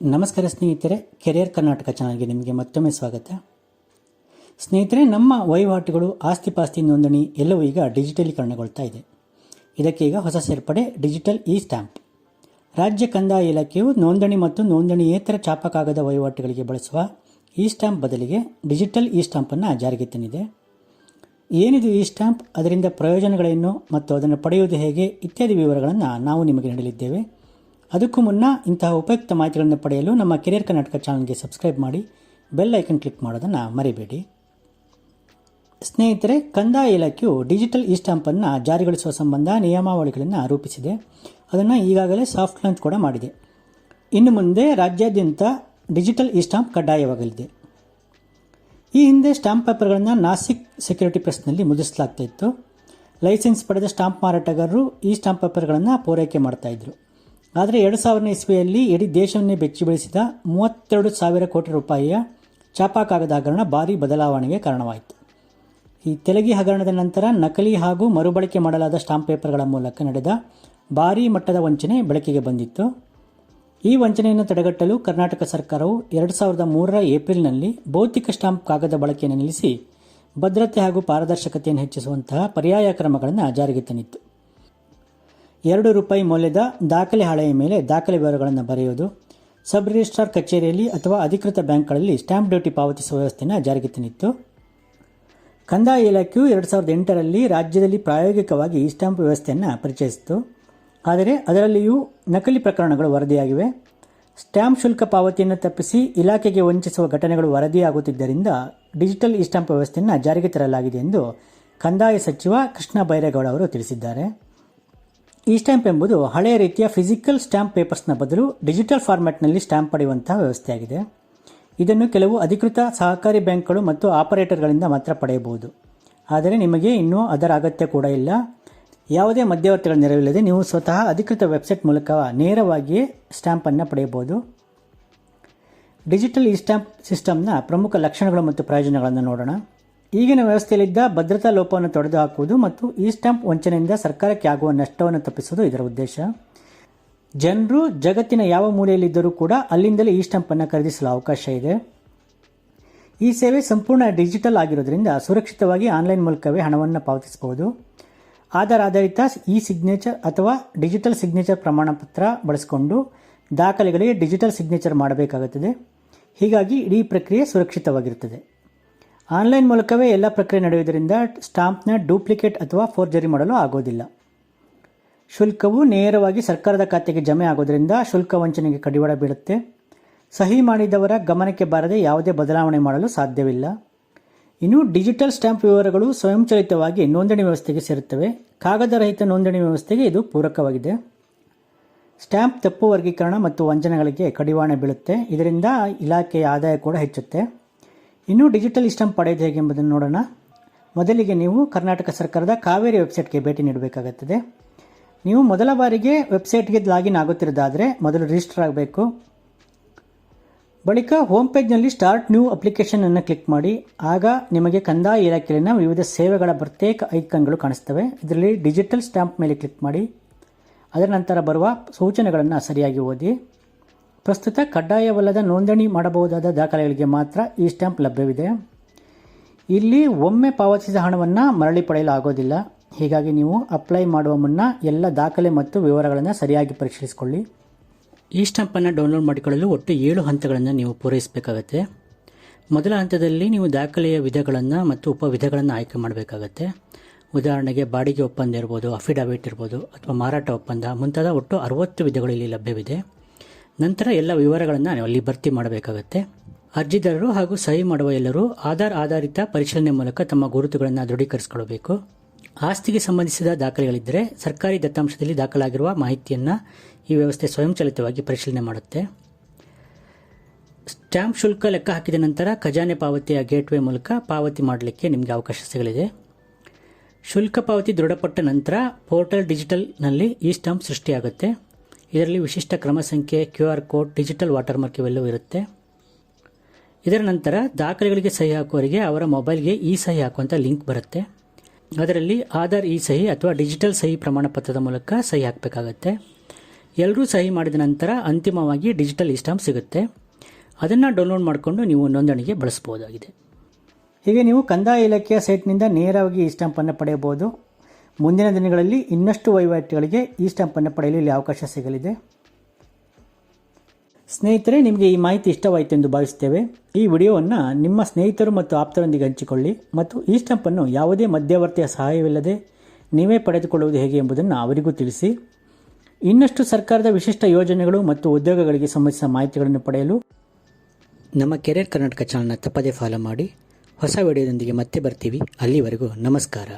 ನಮಸ್ಕಾರ ಸ್ನೇಹಿತರೆ, ಕೆರಿಯರ್ ಕರ್ನಾಟಕ ಚಾನಲ್ಗೆ ನಿಮಗೆ ಮತ್ತೊಮ್ಮೆ ಸ್ವಾಗತ. ಸ್ನೇಹಿತರೆ, ನಮ್ಮ ವಹಿವಾಟುಗಳು ಆಸ್ತಿಪಾಸ್ತಿ ನೋಂದಣಿ ಎಲ್ಲವೂ ಈಗ ಡಿಜಿಟಲೀಕರಣಗೊಳ್ತಾ ಇದೆ. ಇದಕ್ಕೆ ಈಗ ಹೊಸ ಸೇರ್ಪಡೆ ಡಿಜಿಟಲ್ ಇ ಸ್ಟ್ಯಾಂಪ್ ರಾಜ್ಯ ಕಂದಾಯ ಇಲಾಖೆಯು ನೋಂದಣಿ ಮತ್ತು ನೋಂದಣಿಯೇತರ ಚಾಪಕಾಗದ ವಹಿವಾಟುಗಳಿಗೆ ಬಳಸುವ ಇ ಸ್ಟ್ಯಾಂಪ್ ಬದಲಿಗೆ ಡಿಜಿಟಲ್ ಇ ಸ್ಟ್ಯಾಂಪನ್ನು ಜಾರಿಗೆ ತಂದಿದೆ. ಏನಿದು ಈ ಸ್ಟ್ಯಾಂಪ್ ಅದರಿಂದ ಪ್ರಯೋಜನಗಳೇನು ಮತ್ತು ಅದನ್ನು ಪಡೆಯುವುದು ಹೇಗೆ ಇತ್ಯಾದಿ ವಿವರಗಳನ್ನು ನಾವು ನಿಮಗೆ ನೀಡಲಿದ್ದೇವೆ. ಅದಕ್ಕೂ ಮುನ್ನ ಇಂತಹ ಉಪಯುಕ್ತ ಮಾಹಿತಿಗಳನ್ನು ಪಡೆಯಲು ನಮ್ಮ ಕೆರಿಯರ್ ಕರ್ನಾಟಕ ಚಾನಲ್ಗೆ ಸಬ್ಸ್ಕ್ರೈಬ್ ಮಾಡಿ ಬೆಲ್ ಐಕನ್ ಕ್ಲಿಕ್ ಮಾಡೋದನ್ನು ಮರಿಬೇಡಿ. ಸ್ನೇಹಿತರೆ, ಕಂದಾಯ ಇಲಾಖೆಯು ಡಿಜಿಟಲ್ ಇ ಸ್ಟಾಂಪನ್ನು ಜಾರಿಗೊಳಿಸುವ ಸಂಬಂಧ ನಿಯಮಾವಳಿಗಳನ್ನು ರೂಪಿಸಿದೆ. ಅದನ್ನು ಈಗಾಗಲೇ ಸಾಫ್ಟ್ ಲಾಂಚ್ ಕೂಡ ಮಾಡಿದೆ. ಇನ್ನು ಮುಂದೆ ರಾಜ್ಯಾದ್ಯಂತ ಡಿಜಿಟಲ್ ಇ ಸ್ಟಾಂಪ್ ಕಡ್ಡಾಯವಾಗಲಿದೆ. ಈ ಹಿಂದೆ ಸ್ಟಾಂಪ್ ಪೇಪರ್ಗಳನ್ನು ನಾಸಿಕ್ ಸೆಕ್ಯೂರಿಟಿ ಪ್ರೆಸ್ನಲ್ಲಿ ಮುದ್ರಿಸಲಾಗ್ತಾ ಇತ್ತು. ಲೈಸೆನ್ಸ್ ಪಡೆದ ಸ್ಟಾಂಪ್ ಮಾರಾಟಗಾರರು ಈ ಸ್ಟಾಂಪ್ ಪೇಪರ್ಗಳನ್ನು ಪೂರೈಕೆ ಮಾಡ್ತಾ ಇದ್ರು. ಆದರೆ ಎರಡು ಸಾವಿರನೇ ಇಸ್ವಿಯಲ್ಲಿ ಇಡೀ ದೇಶವನ್ನೇ ಬೆಚ್ಚಿ ಬೆಳೆಸಿದ ಮೂವತ್ತೆರಡು ಸಾವಿರ ಕೋಟಿ ರೂಪಾಯಿಯ ಛಾಪಾ ಕಾಗದ ಹಗರಣ ಭಾರೀ ಬದಲಾವಣೆಗೆ ಕಾರಣವಾಯಿತು. ಈ ತೆಲಗಿ ಹಗರಣದ ನಂತರ ನಕಲಿ ಹಾಗೂ ಮರುಬಳಕೆ ಮಾಡಲಾದ ಸ್ಟಾಂಪ್ ಪೇಪರ್ಗಳ ಮೂಲಕ ನಡೆದ ಭಾರೀ ಮಟ್ಟದ ವಂಚನೆ ಬೆಳಕಿಗೆ ಬಂದಿತ್ತು. ಈ ವಂಚನೆಯನ್ನು ತಡೆಗಟ್ಟಲು ಕರ್ನಾಟಕ ಸರ್ಕಾರವು ಎರಡು ಸಾವಿರದ ಮೂರರ ಏಪ್ರಿಲ್ನಲ್ಲಿ ಭೌತಿಕ ಸ್ಟಾಂಪ್ ಕಾಗದ ಬಳಕೆಯನ್ನು ನಿಲ್ಲಿಸಿ ಭದ್ರತೆ ಹಾಗೂ ಪಾರದರ್ಶಕತೆಯನ್ನು ಹೆಚ್ಚಿಸುವಂತಹ ಪರ್ಯಾಯ ಕ್ರಮಗಳನ್ನು ಜಾರಿಗೆ ತಂದಿತ್ತು. ಎರಡು ರೂಪಾಯಿ ಮೌಲ್ಯದ ದಾಖಲೆ ಹಾಳೆಯ ಮೇಲೆ ದಾಖಲೆ ವಿವರಗಳನ್ನು ಬರೆಯುವುದು ಸಬ್ ರಿಜಿಸ್ಟ್ರಾರ್ ಕಚೇರಿಯಲ್ಲಿ ಅಥವಾ ಅಧಿಕೃತ ಬ್ಯಾಂಕ್ಗಳಲ್ಲಿ ಸ್ಟಾಂಪ್ ಡ್ಯೂಟಿ ಪಾವತಿಸುವ ವ್ಯವಸ್ಥೆಯನ್ನು ಜಾರಿಗೆ ತಂದಿತ್ತು. ಕಂದಾಯ ಇಲಾಖೆಯು ಎರಡು ಸಾವಿರದ ಎಂಟರಲ್ಲಿ ರಾಜ್ಯದಲ್ಲಿ ಪ್ರಾಯೋಗಿಕವಾಗಿ ಈ ಸ್ಟ್ಯಾಂಪ್ ವ್ಯವಸ್ಥೆಯನ್ನು ಪರಿಚಯಿಸಿತು ಆದರೆ ಅದರಲ್ಲಿಯೂ ನಕಲಿ ಪ್ರಕರಣಗಳು ವರದಿಯಾಗಿವೆ. ಸ್ಟ್ಯಾಂಪ್ ಶುಲ್ಕ ಪಾವತಿಯನ್ನು ತಪ್ಪಿಸಿ ಇಲಾಖೆಗೆ ವಂಚಿಸುವ ಘಟನೆಗಳು ವರದಿಯಾಗುತ್ತಿದ್ದರಿಂದ ಡಿಜಿಟಲ್ ಇ ಸ್ಟ್ಯಾಂಪ್ ವ್ಯವಸ್ಥೆಯನ್ನು ಜಾರಿಗೆ ತರಲಾಗಿದೆ ಎಂದು ಕಂದಾಯ ಸಚಿವ ಕೃಷ್ಣ ಬೈರೇಗೌಡ ಅವರು ತಿಳಿಸಿದ್ದಾರೆ. ಇ ಸ್ಟ್ಯಾಂಪ್ ಎಂಬುದು ಹಳೆಯ ರೀತಿಯ ಫಿಸಿಕಲ್ ಸ್ಟ್ಯಾಂಪ್ ಪೇಪರ್ಸ್ನ ಬದಲು ಡಿಜಿಟಲ್ ಫಾರ್ಮ್ಯಾಟ್ನಲ್ಲಿ ಸ್ಟ್ಯಾಂಪ್ ಪಡೆಯುವಂತಹ ವ್ಯವಸ್ಥೆಯಾಗಿದೆ. ಇದನ್ನು ಕೆಲವು ಅಧಿಕೃತ ಸಹಕಾರಿ ಬ್ಯಾಂಕ್ಗಳು ಮತ್ತು ಆಪರೇಟರ್ಗಳಿಂದ ಮಾತ್ರ ಪಡೆಯಬಹುದು. ಆದರೆ ನಿಮಗೆ ಇನ್ನೂ ಅದರ ಅಗತ್ಯ ಕೂಡ ಇಲ್ಲ. ಯಾವುದೇ ಮಧ್ಯವರ್ತಿಗಳ ನೆರವಿಲ್ಲದೆ ನೀವು ಸ್ವತಃ ಅಧಿಕೃತ ವೆಬ್ಸೈಟ್ ಮೂಲಕ ನೇರವಾಗಿಯೇ ಸ್ಟ್ಯಾಂಪನ್ನು ಪಡೆಯಬಹುದು. ಡಿಜಿಟಲ್ ಇ ಸ್ಟ್ಯಾಂಪ್ ಸಿಸ್ಟಮ್ನ ಪ್ರಮುಖ ಲಕ್ಷಣಗಳು ಮತ್ತು ಪ್ರಯೋಜನಗಳನ್ನು ನೋಡೋಣ. ಈಗಿನ ವ್ಯವಸ್ಥೆಯಲ್ಲಿದ್ದ ಭದ್ರತಾ ಲೋಪವನ್ನು ತೊಡೆದುಹಾಕುವುದು ಮತ್ತು ಈ ಸ್ಟ್ಯಾಂಪ್ ವಂಚನೆಯಿಂದ ಸರ್ಕಾರಕ್ಕೆ ಆಗುವ ನಷ್ಟವನ್ನು ತಪ್ಪಿಸುವುದು ಇದರ ಉದ್ದೇಶ. ಜನರು ಜಗತ್ತಿನ ಯಾವ ಮೂಲೆಯಲ್ಲಿದ್ದರೂ ಕೂಡ ಅಲ್ಲಿಂದಲೇ ಈ ಸ್ಟ್ಯಾಂಪನ್ನು ಖರೀದಿಸಲು ಅವಕಾಶ ಇದೆ. ಈ ಸೇವೆ ಸಂಪೂರ್ಣ ಡಿಜಿಟಲ್ ಆಗಿರೋದ್ರಿಂದ ಸುರಕ್ಷಿತವಾಗಿ ಆನ್ಲೈನ್ ಮೂಲಕವೇ ಹಣವನ್ನು ಪಾವತಿಸಬಹುದು. ಆಧಾರ್ ಆಧಾರಿತ ಇ ಸಿಗ್ನೇಚರ್ ಅಥವಾ ಡಿಜಿಟಲ್ ಸಿಗ್ನೇಚರ್ ಪ್ರಮಾಣಪತ್ರ ಬಳಸಿಕೊಂಡು ದಾಖಲೆಗಳಿಗೆ ಡಿಜಿಟಲ್ ಸಿಗ್ನೇಚರ್ ಮಾಡಬೇಕಾಗುತ್ತದೆ. ಹೀಗಾಗಿ ಇಡೀ ಪ್ರಕ್ರಿಯೆ ಸುರಕ್ಷಿತವಾಗಿರುತ್ತದೆ. ಆನ್ಲೈನ್ ಮೂಲಕವೇ ಎಲ್ಲ ಪ್ರಕ್ರಿಯೆ ನಡೆಯುವುದರಿಂದ ಸ್ಟಾಂಪ್ನ ಡೂಪ್ಲಿಕೇಟ್ ಅಥವಾ ಫೋರ್ಜರಿ ಮಾಡಲು ಆಗೋದಿಲ್ಲ. ಶುಲ್ಕವು ನೇರವಾಗಿ ಸರ್ಕಾರದ ಖಾತೆಗೆ ಜಮೆ ಆಗೋದರಿಂದ ಶುಲ್ಕ ವಂಚನೆಗೆ ಕಡಿವಾಣ ಬೀಳುತ್ತೆ. ಸಹಿ ಮಾಡಿದವರ ಗಮನಕ್ಕೆ ಬಾರದೆ ಯಾವುದೇ ಬದಲಾವಣೆ ಮಾಡಲು ಸಾಧ್ಯವಿಲ್ಲ. ಇನ್ನು ಡಿಜಿಟಲ್ ಸ್ಟ್ಯಾಂಪ್ ವಿವರಗಳು ಸ್ವಯಂಚಾಲಿತವಾಗಿ ನೋಂದಣಿ ವ್ಯವಸ್ಥೆಗೆ ಸೇರುತ್ತವೆ. ಕಾಗದರಹಿತ ನೋಂದಣಿ ವ್ಯವಸ್ಥೆಗೆ ಇದು ಪೂರಕವಾಗಿದೆ. ಸ್ಟ್ಯಾಂಪ್ ತಪ್ಪು ವರ್ಗೀಕರಣ ಮತ್ತು ವಂಚನೆಗಳಿಗೆ ಕಡಿವಾಣ ಬೀಳುತ್ತೆ. ಇದರಿಂದ ಇಲಾಖೆಯ ಆದಾಯ ಕೂಡ ಹೆಚ್ಚುತ್ತೆ. ಇನ್ನು ಡಿಜಿಟಲ್ ಇಸ್ಟಂಪ್ ಪಡೆಯೋದು ಹೇಗೆ ಎಂಬುದನ್ನು ನೋಡೋಣ. ಮೊದಲಿಗೆ ನೀವು ಕರ್ನಾಟಕ ಸರ್ಕಾರದ ಕಾವೇರಿ ವೆಬ್ಸೈಟ್ಗೆ ಭೇಟಿ ನೀಡಬೇಕಾಗುತ್ತದೆ. ನೀವು ಮೊದಲ ಬಾರಿಗೆ ವೆಬ್ಸೈಟ್ಗೆ ಲಾಗಿನ್ ಆಗುತ್ತಿರೋದಾದರೆ ಮೊದಲು ರಿಜಿಸ್ಟರ್ ಆಗಬೇಕು. ಬಳಿಕ ಹೋಮ್ ಪೇಜ್ನಲ್ಲಿ ಸ್ಟಾರ್ಟ್ ನ್ಯೂ ಅಪ್ಲಿಕೇಶನ್ ಅನ್ನು ಕ್ಲಿಕ್ ಮಾಡಿ. ಆಗ ನಿಮಗೆ ಕಂದಾಯ ಇಲಾಖೆಯಲ್ಲಿನ ವಿವಿಧ ಸೇವೆಗಳ ಪ್ರತ್ಯೇಕ ಐಕನ್ಗಳು ಕಾಣಿಸ್ತವೆ ಇದರಲ್ಲಿ ಡಿಜಿಟಲ್ ಸ್ಟ್ಯಾಂಪ್ ಮೇಲೆ ಕ್ಲಿಕ್ ಮಾಡಿ. ಅದರ ನಂತರ ಬರುವ ಸೂಚನೆಗಳನ್ನು ಸರಿಯಾಗಿ ಓದಿ. ಪ್ರಸ್ತುತ ಕಡ್ಡಾಯವಲ್ಲದ ನೋಂದಣಿ ಮಾಡಬಹುದಾದ ದಾಖಲೆಗಳಿಗೆ ಮಾತ್ರ ಈ ಸ್ಟ್ಯಾಂಪ್ ಲಭ್ಯವಿದೆ. ಇಲ್ಲಿ ಒಮ್ಮೆ ಪಾವತಿಸಿದ ಹಣವನ್ನು ಮರಳಿ ಪಡೆಯಲು ಆಗೋದಿಲ್ಲ ಹೀಗಾಗಿ ನೀವು ಅಪ್ಲೈ ಮಾಡುವ ಮುನ್ನ ಎಲ್ಲ ದಾಖಲೆ ಮತ್ತು ವಿವರಗಳನ್ನು ಸರಿಯಾಗಿ ಪರಿಶೀಲಿಸಿಕೊಳ್ಳಿ. ಈ ಸ್ಟ್ಯಾಂಪನ್ನು ಡೌನ್ಲೋಡ್ ಮಾಡಿಕೊಳ್ಳಲು ಒಟ್ಟು ಏಳು ಹಂತಗಳನ್ನು ನೀವು ಪೂರೈಸಬೇಕಾಗತ್ತೆ. ಮೊದಲ ಹಂತದಲ್ಲಿ ನೀವು ದಾಖಲೆಯ ವಿಧಗಳನ್ನು ಮತ್ತು ಉಪವಿಧಗಳನ್ನು ಆಯ್ಕೆ ಮಾಡಬೇಕಾಗತ್ತೆ. ಉದಾಹರಣೆಗೆ ಬಾಡಿಗೆ ಒಪ್ಪಂದ ಇರ್ಬೋದು, ಅಫಿಡವಿಟ್ ಇರ್ಬೋದು ಅಥವಾ ಮಾರಾಟ ಒಪ್ಪಂದ ಮುಂತಾದ ಒಟ್ಟು ಅರವತ್ತು ವಿಧಗಳು ಇಲ್ಲಿ ಲಭ್ಯವಿದೆ. ನಂತರ ಎಲ್ಲ ವಿವರಗಳನ್ನು ಅಲ್ಲಿ ಭರ್ತಿ ಮಾಡಬೇಕಾಗತ್ತೆ. ಅರ್ಜಿದಾರರು ಹಾಗೂ ಸಹಿ ಮಾಡುವ ಎಲ್ಲರೂ ಆಧಾರ್ ಆಧಾರಿತ ಪರಿಶೀಲನೆ ಮೂಲಕ ತಮ್ಮ ಗುರುತುಗಳನ್ನು ದೃಢೀಕರಿಸಿಕೊಳ್ಳಬೇಕು. ಆಸ್ತಿಗೆ ಸಂಬಂಧಿಸಿದ ದಾಖಲೆಗಳಿದ್ದರೆ ಸರ್ಕಾರಿ ದತ್ತಾಂಶದಲ್ಲಿ ದಾಖಲಾಗಿರುವ ಮಾಹಿತಿಯನ್ನು ಈ ವ್ಯವಸ್ಥೆ ಸ್ವಯಂಚಾಲಿತವಾಗಿ ಪರಿಶೀಲನೆ ಮಾಡುತ್ತೆ. ಸ್ಟ್ಯಾಂಪ್ ಶುಲ್ಕ ಲೆಕ್ಕ ಹಾಕಿದ ನಂತರ ಖಜಾನೆ ಪಾವತಿಯ ಗೇಟ್ವೇ ಮೂಲಕ ಪಾವತಿ ಮಾಡಲಿಕ್ಕೆ ನಿಮಗೆ ಅವಕಾಶ ಸಿಗಲಿದೆ. ಶುಲ್ಕ ಪಾವತಿ ದೃಢಪಟ್ಟ ನಂತರ ಪೋರ್ಟಲ್ ಡಿಜಿಟಲ್ನಲ್ಲಿ ಈ ಸ್ಟಾಂಪ್ ಸೃಷ್ಟಿಯಾಗುತ್ತೆ. ಇದರಲ್ಲಿ ವಿಶಿಷ್ಟ ಕ್ರಮ ಸಂಖ್ಯೆ, Q R code, digital watermark ಇವೆಲ್ಲವೂ ಇರುತ್ತೆ. ಇದರ ನಂತರ ದಾಖಲೆಗಳಿಗೆ ಸಹಿ ಹಾಕುವವರಿಗೆ ಅವರ ಮೊಬೈಲ್ಗೆ ಈ ಸಹಿ ಹಾಕುವಂಥ ಲಿಂಕ್ ಬರುತ್ತೆ. ಅದರಲ್ಲಿ ಆಧಾರ್ ಇ ಸಹಿ ಅಥವಾ ಡಿಜಿಟಲ್ ಸಹಿ ಪ್ರಮಾಣ ಪತ್ರದ ಮೂಲಕ ಸಹಿ ಹಾಕಬೇಕಾಗತ್ತೆ. ಎಲ್ಲರೂ ಸಹಿ ಮಾಡಿದ ನಂತರ ಅಂತಿಮವಾಗಿ ಡಿಜಿಟಲ್ ಇಸ್ಟಾಂಪ್ ಸ್ಟಾಂಪ್ ಸಿಗುತ್ತೆ. ಅದನ್ನು ಡೌನ್ಲೋಡ್ ಮಾಡಿಕೊಂಡು ನೀವು ನೋಂದಣಿಗೆ ಬಳಸ್ಬೋದಾಗಿದೆ ಹೀಗೆ ನೀವು ಕಂದಾಯ ಇಲಾಖೆಯ ಸೈಟ್ನಿಂದ ನೇರವಾಗಿ ಈ ಸ್ಟಾಂಪನ್ನು ಪಡೆಯಬಹುದು. ಮುಂದಿನ ದಿನಗಳಲ್ಲಿ ಇನ್ನಷ್ಟು ವಹಿವಾಟುಗಳಿಗೆ ಈ ಸ್ಟ್ಯಾಂಪನ್ನು ಪಡೆಯಲು ಇಲ್ಲಿ ಅವಕಾಶ ಸಿಗಲಿದೆ. ಸ್ನೇಹಿತರೆ, ನಿಮಗೆ ಈ ಮಾಹಿತಿ ಇಷ್ಟವಾಯಿತು ಎಂದು ಭಾವಿಸುತ್ತೇವೆ. ಈ ವಿಡಿಯೋವನ್ನು ನಿಮ್ಮ ಸ್ನೇಹಿತರು ಮತ್ತು ಆಪ್ತರೊಂದಿಗೆ ಹಂಚಿಕೊಳ್ಳಿ ಮತ್ತು ಈ ಸ್ಟ್ಯಾಂಪನ್ನು ಯಾವುದೇ ಮಧ್ಯವರ್ತಿಯ ಸಹಾಯವಿಲ್ಲದೆ ನೀವೇ ಪಡೆದುಕೊಳ್ಳುವುದು ಹೇಗೆ ಎಂಬುದನ್ನು ಅವರಿಗೂ ತಿಳಿಸಿ. ಇನ್ನಷ್ಟು ಸರ್ಕಾರದ ವಿಶಿಷ್ಟ ಯೋಜನೆಗಳು ಮತ್ತು ಉದ್ಯೋಗಗಳಿಗೆ ಸಂಬಂಧಿಸಿದ ಮಾಹಿತಿಗಳನ್ನು ಪಡೆಯಲು ನಮ್ಮ ಕೆರಿಯರ್ ಕರ್ನಾಟಕ ಚಾನಲ್ನ ತಪ್ಪದೇ ಫಾಲೋ ಮಾಡಿ. ಹೊಸ ವಿಡಿಯೋದೊಂದಿಗೆ ಮತ್ತೆ ಬರ್ತೀವಿ. ಅಲ್ಲಿವರೆಗೂ ನಮಸ್ಕಾರ.